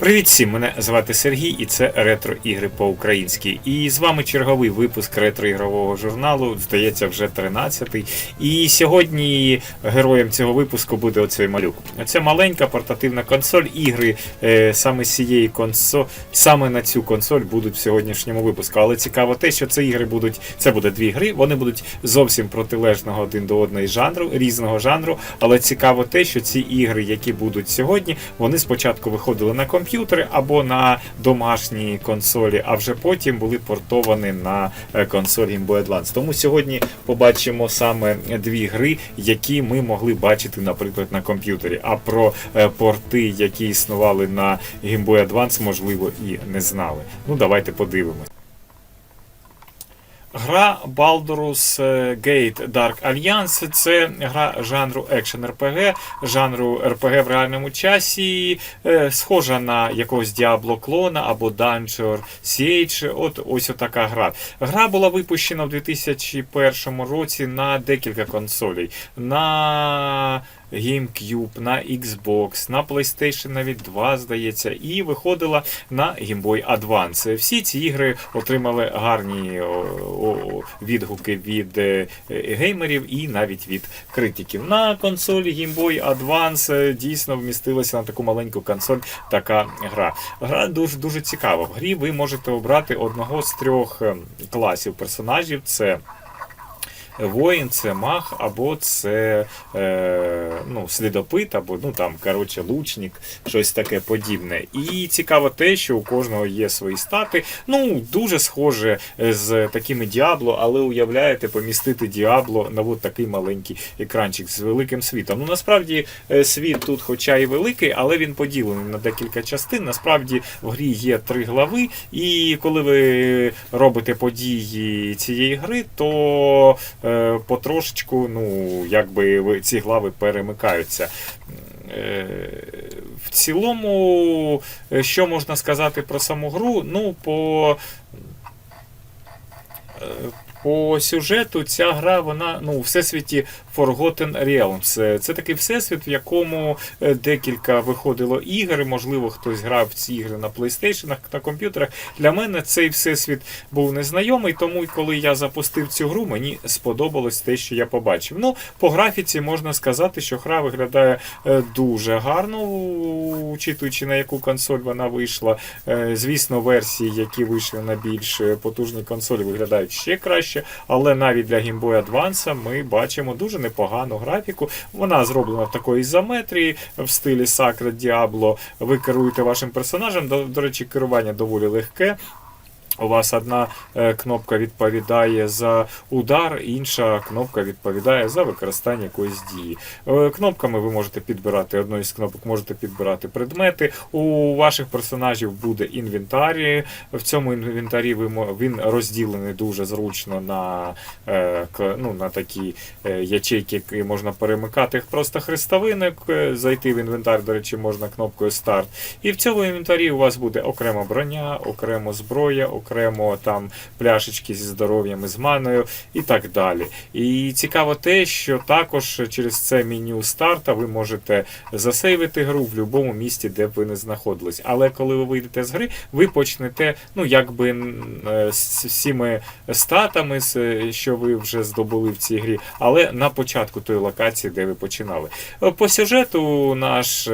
Привіт всім! Мене звати Сергій, і це ретро ігри по-українськи. І з вами черговий випуск ретро-ігрового журналу, здається, вже 13-й. І сьогодні героєм цього випуску буде оцей малюк. Це маленька портативна консоль. Ігри е, саме з цієї консоль, саме на цю консоль будуть в сьогоднішньому випуску. Але цікаво те, що це ігри будуть. Це буде дві гри. Вони будуть зовсім протилежного один до одної жанру, різного жанру. Але цікаво те, що ці ігри, які будуть сьогодні, вони спочатку виходили на комп'ютери або на домашні консолі, а вже потім були портовані на е, консоль Game Boy Advance. Тому сьогодні побачимо саме дві гри, які ми могли бачити, наприклад, на комп'ютері. А про е, порти, які існували на Game Boy Advance, можливо, і не знали. Ну, давайте подивимось. Гра Baldur's Gate Dark Alliance це гра жанру екшен RPG, жанру RPG в реальному часі, е, схожа на якогось Diablo клона або Dungeon Siege. От ось така гра. Гра була випущена в 2001 році на декілька консолей. На GameCube, на Xbox, на PlayStation навіть 2, здається, і виходила на Game Boy Advance. Всі ці ігри отримали гарні відгуки від е, геймерів і навіть від критиків. На консолі Game Boy Advance е, дійсно вмістилася на таку маленьку консоль така гра. Гра дуже дуже цікава. В грі ви можете обрати одного з трьох е, класів персонажів. Це Воїн, це маг, або це е, ну, слідопит, або ну там, коротше, лучник, щось таке подібне. І цікаво те, що у кожного є свої стати. Ну, дуже схоже з такими Діабло, але уявляєте, помістити Діабло на от такий маленький екранчик з великим світом. Ну, насправді, е, світ тут, хоча і великий, але він поділений на декілька частин. Насправді в грі є три глави, і коли ви робите події цієї гри, то е, потрошечку, ну, якби ці глави перемикаються. Е, В цілому, е, що можна сказати про саму гру? Ну, по. По сюжету ця гра, вона ну, у всесвіті Forgotten Realms. Е, Це такий всесвіт, в якому е, декілька виходило ігор. Можливо, хтось грав ці ігри на PlayStation, на комп'ютерах. Для мене цей всесвіт був незнайомий, тому коли я запустив цю гру, мені сподобалось те, що я побачив. Ну, по графіці можна сказати, що гра виглядає е, дуже гарно, учитуючи на яку консоль вона вийшла. Звісно, версії, які вийшли на більш потужні консолі, виглядають ще краще. Але навіть для Game Boy Advance ми бачимо дуже непогану графіку. Вона зроблена в такої ізометрії в стилі Sacred Diablo. Ви керуєте вашим персонажем. До, до речі, керування доволі легке. У вас одна е, кнопка відповідає за удар, інша кнопка відповідає за використання якоїсь дії. Е, Кнопками ви можете підбирати одною з кнопок, можете підбирати предмети. У ваших персонажів буде інвентар. В цьому інвентарі він розділений дуже зручно на, е, ну, на такі ячейки, які можна перемикати їх просто хрестовинок. Зайти в інвентар, до речі, можна кнопкою старт. І в цьому інвентарі у вас буде окрема броня, окремо зброя, окремо там пляшечки зі здоров'ям і з маною і так далі. І цікаво те, що також через це меню старта ви можете засейвити гру в будь-якому місці, де б ви не знаходились. Але коли ви вийдете з гри, ви почнете, ну якби е, з всіми статами, е, що ви вже здобули в цій грі, але на початку тої локації, де ви починали. Е, По сюжету наш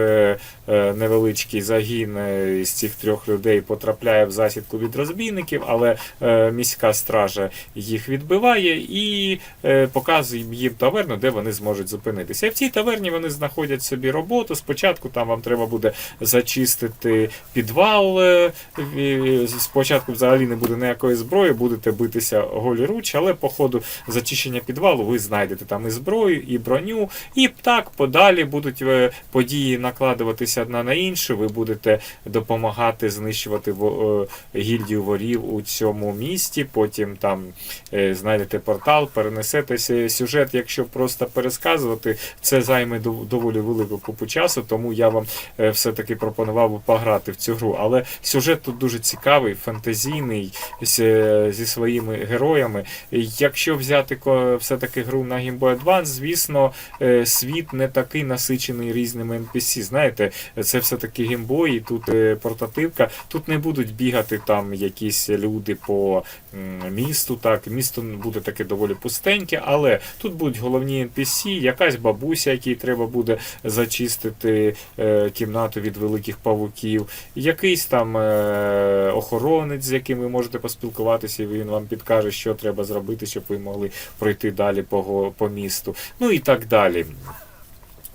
невеличкий загін із цих трьох людей потрапляє в засідку від розбійників, але е, міська стража їх відбиває і е, показує їм таверну, де вони зможуть зупинитися. І в цій таверні вони знаходять собі роботу. Спочатку там вам треба буде зачистити підвал. е, Спочатку взагалі не буде ніякої зброї, будете битися голіруч, але по ходу зачищення підвалу ви знайдете там і зброю, і броню, і так подалі будуть події накладуватися одна на іншу. Ви будете допомагати знищувати гільдію ворів дворів у цьому місті. Потім там е, знайдете портал, перенесете сюжет. Якщо просто пересказувати, це займе доволі велику купу часу, тому я вам е, все-таки пропонував би пограти в цю гру. Але сюжет тут дуже цікавий, фантазійний е, зі своїми героями. Якщо взяти все-таки гру на Game Boy Advance, звісно, світ не такий насичений різними NPC. Знаєте, це все-таки Game Boy, і тут портативка. Тут не будуть бігати там якісь люди по місту. Так, місто буде таке доволі пустеньке, але тут будуть головні NPC, якась бабуся, якій треба буде зачистити е, кімнату від великих павуків, якийсь там е, охоронець, з яким ви можете поспілкуватися, і він вам підкаже, що треба зробити, щоб ви могли пройти далі по, по місту. Ну і так далі.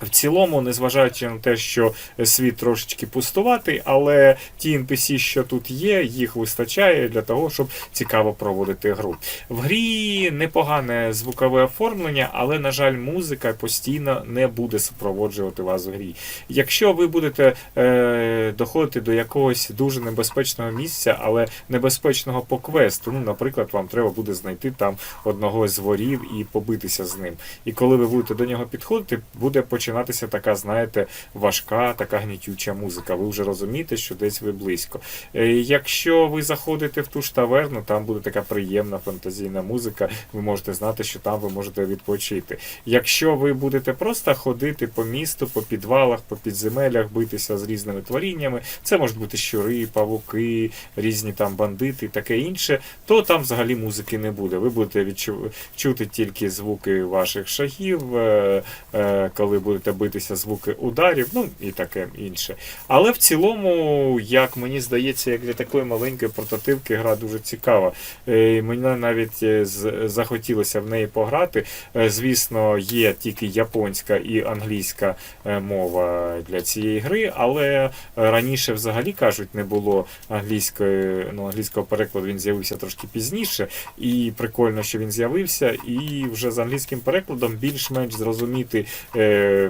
В цілому, незважаючи на те, що світ трошечки пустуватий, але ті NPC, що тут є, їх вистачає для того, щоб цікаво проводити гру. В грі непогане звукове оформлення, але, на жаль, музика постійно не буде супроводжувати вас в грі. Якщо ви будете е, доходити до якогось дуже небезпечного місця, але небезпечного по квесту, ну, наприклад, вам треба буде знайти там одного з ворів і побитися з ним. І коли ви будете до нього підходити, буде починатися така, знаєте, важка, така гнітюча музика. Ви вже розумієте, що десь ви близько. Е, Якщо ви заходите в ту ж таверну, там буде така приємна фантазійна музика. Ви можете знати, що там ви можете відпочити. Якщо ви будете просто ходити по місту, по підвалах, по підземелях, битися з різними творіннями, це можуть бути щури, павуки, різні там бандити і таке інше, то там взагалі музики не буде. Ви будете відчу... чути тільки звуки ваших шагів, е, е, коли будете битися звуки ударів, ну і таке інше. Але в цілому, як мені здається, як для такої маленької портативки гра дуже цікава. Е, Мені навіть е, захотілося в неї пограти. Е, Звісно, є тільки японська і англійська мова для цієї гри, але раніше взагалі кажуть, не було англійської, ну, англійського перекладу він з'явився трошки пізніше. І прикольно, що він з'явився, і вже з англійським перекладом більш-менш зрозуміти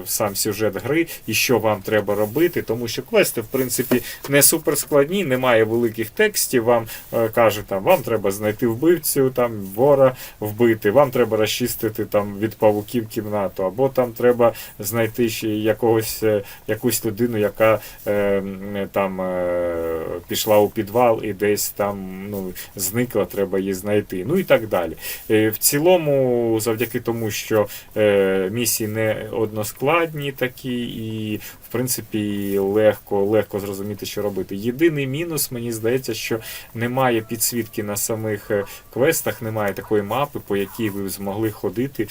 сам сюжет гри і що вам треба робити, тому що квести, в принципі, не суперскладні, немає великих текстів. Вам е, кажуть, там вам треба знайти вбивцю, там вора вбити, вам треба розчистити там від павуків кімнату, або там треба знайти ще якогось е, якусь людину, яка е, там е, пішла у підвал і десь там ну, зникла, треба її знайти. Ну і так далі. Е, В цілому, завдяки тому, що е, місії не односкладні такі, і в принципі легко, легко зрозуміти, що робити. Єдиний мінус, мені здається, що немає підсвітки на самих е, квестах, немає такої мапи, по якій ви змогли ходити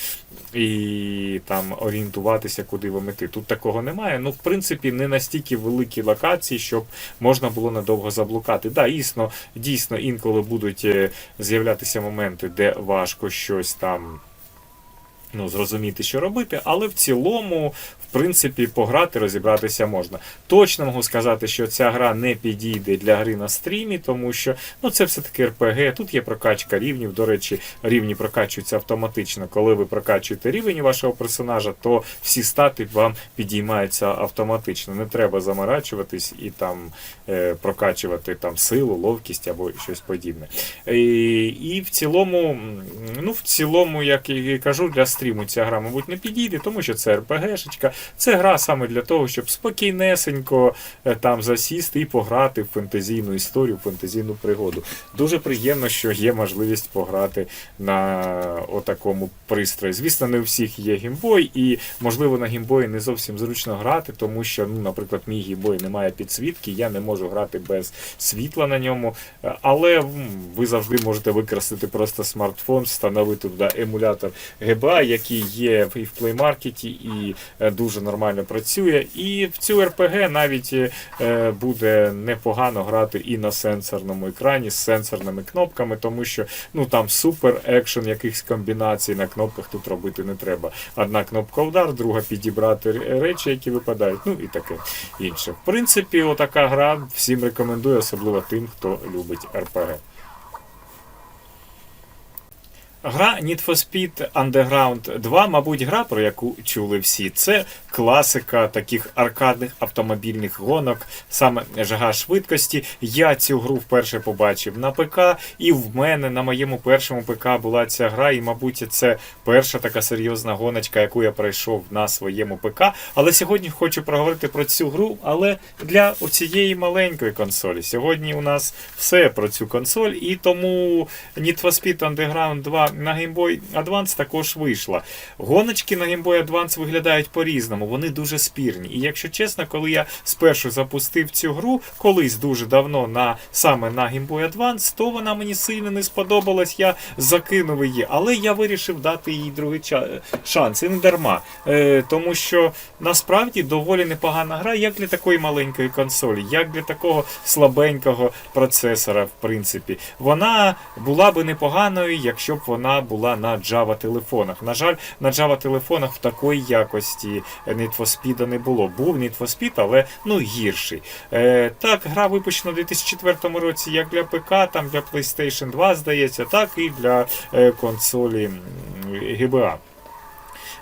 і там орієнтуватися, куди вам іти. Тут такого немає. Ну, в принципі, не настільки великі локації, щоб можна було надовго заблукати. Да, дійсно, дійсно, інколи будуть е, з'являтися моменти, де важко щось там. Ну, зрозуміти, що робити, але в цілому, в принципі, пограти, розібратися можна. Точно можу сказати, що ця гра не підійде для гри на стрімі, тому що ну, це все-таки РПГ, тут є прокачка рівнів. До речі, рівні прокачуються автоматично. Коли ви прокачуєте рівень вашого персонажа, то всі стати вам підіймаються автоматично. Не треба заморачуватись і там е, прокачувати там силу, ловкість або щось подібне. І, і в цілому, ну, в цілому, як і кажу, для стріму ця гра, мабуть, не підійде, тому що це РПГшечка. Це гра саме для того, щоб спокійнесенько е, там засісти і пограти в фентезійну історію, в фентезійну пригоду. Дуже приємно, що є можливість пограти на отакому пристрої. Звісно, не у всіх є геймбой, і можливо на геймбої не зовсім зручно грати, тому що, ну, наприклад, мій геймбой не має підсвітки, я не можу грати без світла на ньому. Е, Але ви завжди можете використати просто смартфон, встановити туди емулятор GBA, який є і в Play Market, і е, дуже нормально працює. І в цю RPG навіть е, буде непогано грати і на сенсорному екрані з сенсорними кнопками, тому що ну там супер екшен якихось комбінацій на кнопках тут робити не треба. Одна кнопка удар, друга підібрати речі, які випадають, ну і таке інше. В принципі, отака гра всім рекомендую, особливо тим, хто любить RPG. Гра Need for Speed Underground 2, мабуть, гра, про яку чули всі. Це класика таких аркадних автомобільних гонок, саме жага швидкості. Я цю гру вперше побачив на ПК, і в мене на моєму першому ПК була ця гра, і, мабуть, це перша така серйозна гоночка, яку я пройшов на своєму ПК. Але сьогодні хочу проговорити про цю гру, але для цієї маленької консолі. Сьогодні у нас все про цю консоль, і тому Need for Speed Underground 2 на Game Boy Advance також вийшла. Гоночки на Game Boy Advance виглядають по-різному, вони дуже спірні. І якщо чесно, коли я спершу запустив цю гру, колись дуже давно на саме на Game Boy Advance, то вона мені сильно не сподобалась, я закинув її. Але я вирішив дати їй другий шанс. І не дарма. Е, тому що насправді доволі непогана гра, як для такої маленької консолі, як для такого слабенького процесора, в принципі. Вона була би непоганою, якщо б вона була на Java телефонах. На жаль, на Java телефонах в такої якості Need for Speed не було. Був Need for Speed, але ну гірший. Е, так, гра випущена у 2004 році як для ПК, там для PlayStation 2, здається, так і для е, консолі GBA.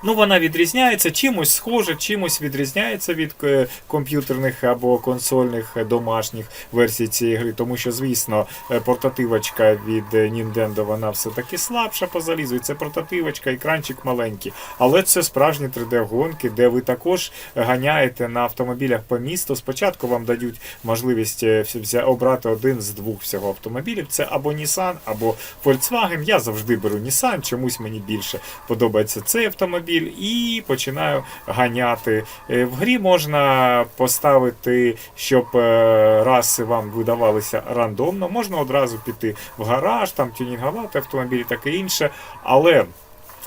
Ну, вона відрізняється чимось схоже, чимось відрізняється від е, комп'ютерних або консольних е, домашніх версій цієї гри, тому що, звісно, е, портативочка від Nintendo вона все-таки слабша по залізу. І це портативочка, екранчик маленький. Але це справжні 3D-гонки, де ви також ганяєте на автомобілях по місту. Спочатку вам дають можливість обрати один з двох всього автомобілів. Це або Nissan, або Volkswagen. Я завжди беру Nissan, чомусь мені більше подобається цей автомобіль, і починаю ганяти. Е, В грі можна поставити, щоб е, раси вам видавалися рандомно. Можна одразу піти в гараж, там тюнінгувати автомобіль і таке інше. Але.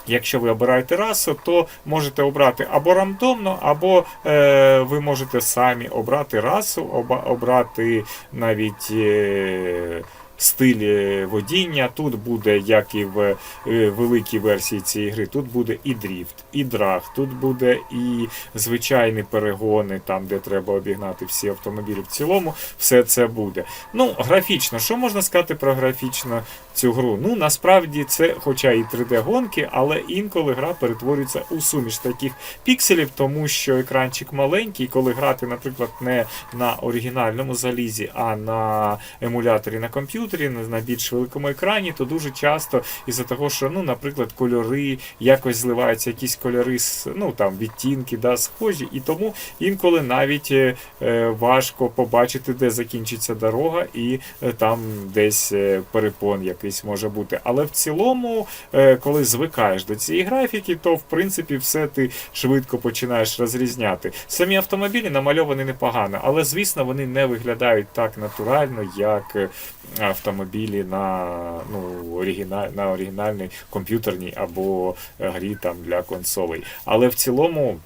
Якщо ви обираєте расу, то можете обрати або рандомно, або е, ви можете самі обрати расу, оба, обрати навіть е, стиль водіння. Тут буде, як і в е, великій версії цієї гри, тут буде і дріфт, і драг, тут буде і звичайні перегони, там де треба обігнати всі автомобілі. В цілому все це буде. Ну, графічно, що можна сказати про графічно цю гру? Ну, насправді це, хоча і 3D-гонки, але інколи гра перетворюється у суміш таких пікселів, тому що екранчик маленький, коли грати, наприклад, не на оригінальному залізі, а на емуляторі на комп'ютері, на на більш великому екрані, то дуже часто із-за того, що, ну, наприклад, кольори, якось зливаються якісь кольори, ну там відтінки, да, схожі, і тому інколи навіть е, е, важко побачити, де закінчиться дорога, і е, там десь перепон якийсь може бути. Але в цілому, коли звикаєш до цієї графіки, то в принципі все ти швидко починаєш розрізняти. Самі автомобілі намальовані непогано, але звісно вони не виглядають так натурально, як е, автомобілі на ну, оригіналь, на оригінальній комп'ютерній або грі там для консолей. Але в цілому.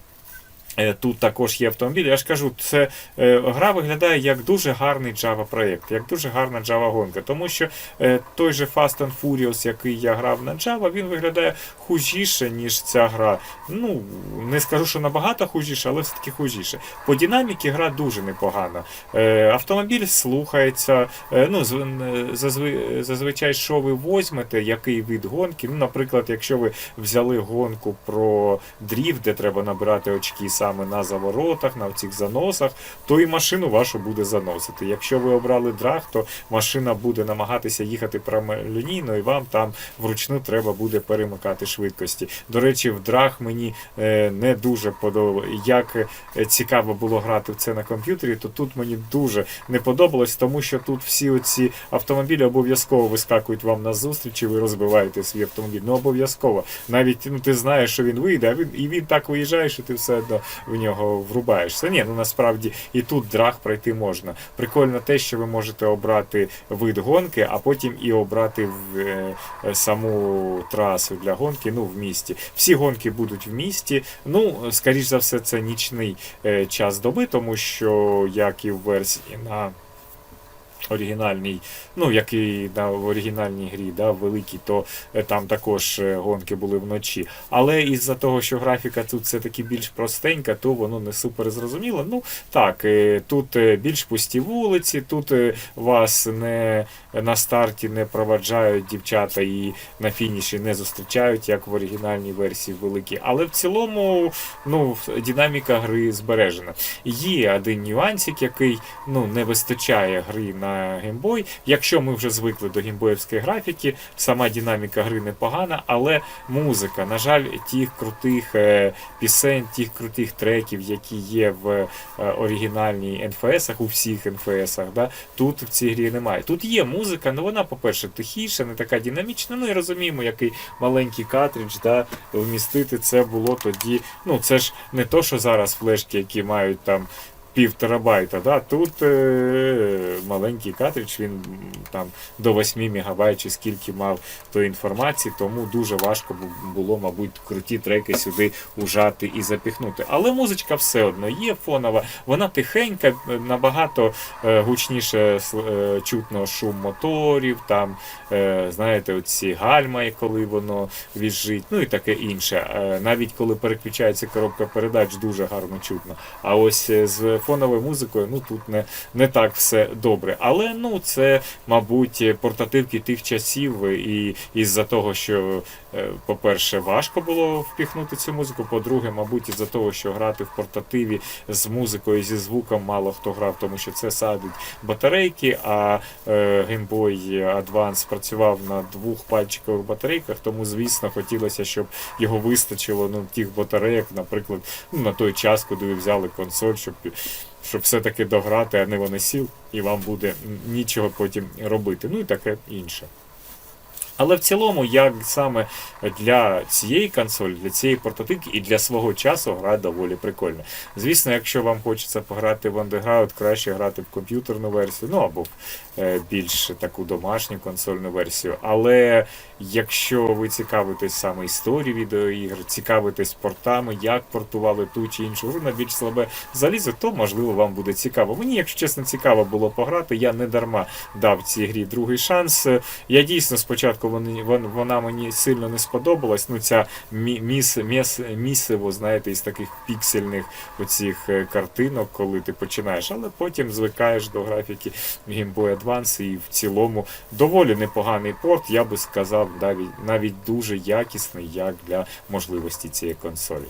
Е, Тут також є автомобіль. Я ж кажу, це е, гра виглядає як дуже гарний Java проєкт, як дуже гарна Java гонка. Тому що е, той же Fast and Furious, який я грав на Java, він виглядає хужіше, ніж ця гра. Ну, не скажу, що набагато хужіше, але все-таки хужіше. По динаміки гра дуже непогана. Автомобіль слухається. Ну, зазвичай, що ви возьмете, який вид гонки. Ну, наприклад, якщо ви взяли гонку про дріфт, де треба набирати очки саме на заворотах, на цих заносах, то і машину вашу буде заносити. Якщо ви обрали драг, то машина буде намагатися їхати прямолінійно, і вам там вручну треба буде перемикати швидкості. До речі, в драг мені е, не дуже подобалося. Як е, цікаво було грати в це на комп'ютері, то тут мені дуже не подобалось, тому що тут всі оці автомобілі обов'язково вискакують вам на зустріч, і ви розбиваєте свій автомобіль. Ну обов'язково. Навіть ну, ти знаєш, що він вийде, а він і він так виїжджає, що ти все одно в нього врубаєшся. Ні, ну насправді і тут драг пройти можна. Прикольно те, що ви можете обрати вид гонки, а потім і обрати в, е, е, саму трасу для гонки, ну в місті. Всі гонки будуть в місті. Ну, скоріш за все, це нічний е, час доби, тому що як і в версії на оригінальній, ну як і да, в оригінальній грі, да, великій, то е, там також е, гонки були вночі. Але із-за того, що графіка тут все-таки більш простенька, то воно не супер зрозуміло. Ну так, е, тут більш пусті вулиці, тут вас не на старті не проваджають дівчата і на фініші не зустрічають, як в оригінальній версії великій. Але в цілому ну, динаміка гри збережена. Є один нюансик, який ну, не вистачає гри на геймбой. Якщо ми вже звикли до геймбоївської графіки, сама динаміка гри непогана, але музика, на жаль, тих крутих е, пісень, тих крутих треків, які є в е, оригінальній NFS, у всіх NFS, да, тут в цій грі немає. Тут є музика, але вона, по-перше, тихіша, не така динамічна. Ну і розуміємо, який маленький картридж, да, вмістити це було тоді. Ну, це ж не то, що зараз флешки, які мають там. Пів терабайта, да? тут е- маленький картридж, він там до 8 мегабайт чи скільки мав тої інформації, тому дуже важко було, мабуть, круті треки сюди ужати і запіхнути. Але музичка все одно є фонова, вона тихенька, набагато е, гучніше е, чутно шум моторів, там, е, знаєте, оці гальма, коли воно віжить, ну і таке інше. Е, Навіть коли переключається коробка передач, дуже гарно чутно. А ось е, з фоновою музикою, ну тут не, не так все добре. Але ну це, мабуть, портативки тих часів, і із-за того, що, е, по-перше, важко було впіхнути цю музику. По-друге, мабуть, із-за того, що грати в портативі з музикою, зі звуком мало хто грав, тому що це садить батарейки, а е, Game Boy Advance працював на двох пальчикових батарейках, тому, звісно, хотілося, щоб його вистачило ну, тих батарейок, наприклад, ну, на той час, ви взяли консоль, щоб, щоб все-таки дограти, а не вони сіл, і вам буде нічого потім робити. Ну і таке інше. Але в цілому, як саме для цієї консолі, для цієї портативки і для свого часу гра доволі прикольна. Звісно, якщо вам хочеться пограти в Underground, краще грати в комп'ютерну версію, ну або е, більш таку домашню консольну версію. Але якщо ви цікавитесь саме історією відеоігр, цікавитесь портами, як портували ту чи іншу гру на більш слабе залізо, то можливо вам буде цікаво. Мені, якщо чесно, цікаво було пограти. Я не дарма дав цій грі другий шанс. Я дійсно спочатку вони, вона мені сильно не сподобалась. Ну, ця міс, міс, місиво, знаєте, із таких піксельних оцих е, картинок, коли ти починаєш, але потім звикаєш до графіки Game Boy Advance і в цілому доволі непоганий порт, я би сказав, навіть, навіть дуже якісний, як для можливості цієї консолі.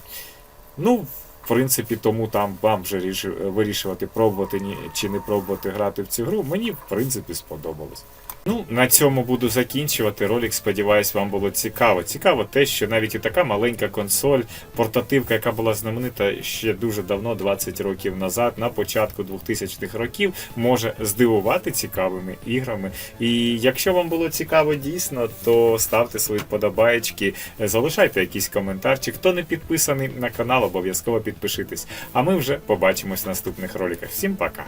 Ну, в принципі, тому там вам вже вирішувати, пробувати чи не пробувати грати в цю гру. Мені, в принципі, сподобалось. Ну, на цьому буду закінчувати. Ролик, сподіваюсь, вам було цікаво. Цікаво те, що навіть і така маленька консоль, портативка, яка була знаменита ще дуже давно, 20 років назад, на початку 2000-х років, може здивувати цікавими іграми. І якщо вам було цікаво дійсно, то ставте свої вподобаєчки, залишайте якийсь коментарчик. Хто не підписаний на канал, обов'язково підпишитесь. А ми вже побачимось в наступних роликах. Всім пока!